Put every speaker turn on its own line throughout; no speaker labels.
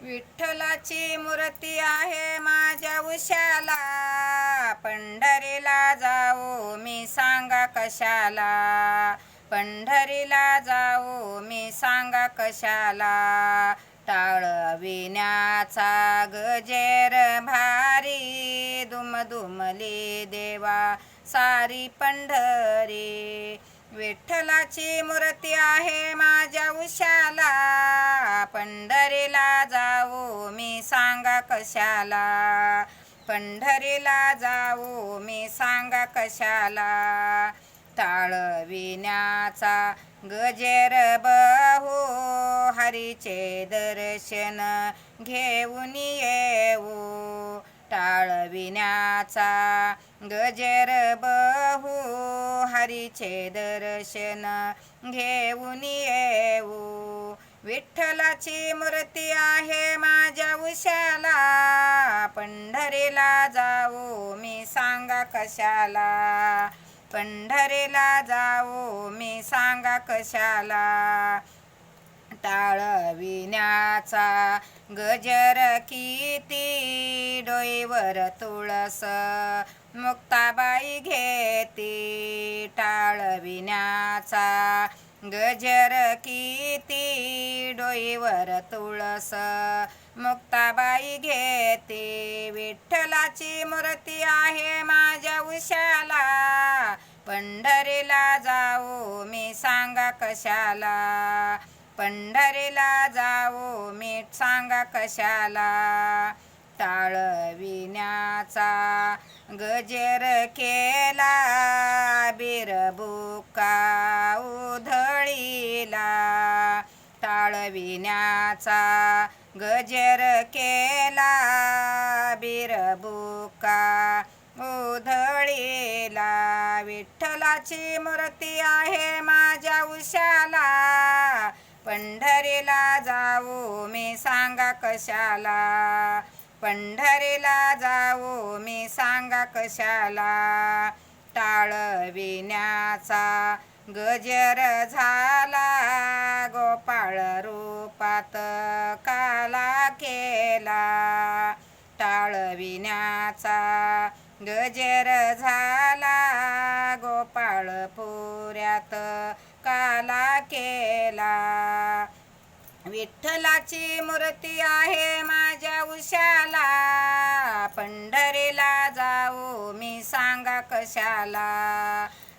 विठ्ठलाची मूर्ती आहे माझ्या उशाला. पंढरीला जाऊ मी सांगा कशाला. पंढरीला जाऊ मी सांगा कशाला. टाळविण्याचा गजेर भारी. दुमदुमली देवा सारी पंढरी. विठ्ठलाची मूर्ती आहे माझ्या उशाला. पंढरी कशाला? पंढरीला जाऊ मी सांगा कशाला? ताळविण्याचा गजेर बहु हरीचे दर्शन घेऊन येऊ. टाळविण्याचा गजेर बहु हरीचे दर्शन घेऊन येऊ. विठ्ठलाची मूर्ती आहे माझ्या उशाला. पंढरीला जाऊ मी सांगा कशाला. पंढरीला जाऊ मी सांगा कशाला. टाळविण्याचा गजर किती डोईवर तुळस मुक्ताबाई घेती. टाळविण्याचा गजर किती डोईवर तुळस. मुक्ताबाई घेते विठ्ठलाची मूर्ती आहे माझ्या उशाला. पंढरीला जाऊ मी सांगा कशाला. पंढरीला जाऊ मी सांगा कशाला. टाळविण्याचा गजर केला बिरबुका केला. टाळविण्याचा गजर केला. बिरबुका उधळीला. विठ्ठलाची मूर्ती आहे माझ्या उशाला. पंढरीला जाऊ मी सांगा कशाला. पंढरीला जाऊ मी सांगा कशाला. टाळविण्याचा गजर झाला गोपाळ रूपात काला केला. टाळविण्याचा गजर झाला गोपाळ पुऱ्यात काला केला. विठ्ठलाची मूर्ती आहे माझ्या उशाला पंढरीला जाऊ मी सांगा कशाला.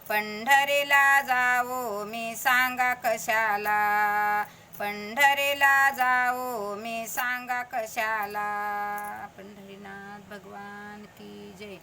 पंढरीला जाऊ मी सांगा कशाला? पंढरीला जाऊ मी सांगा कशाला? पंढरीनाथ भगवान की जय.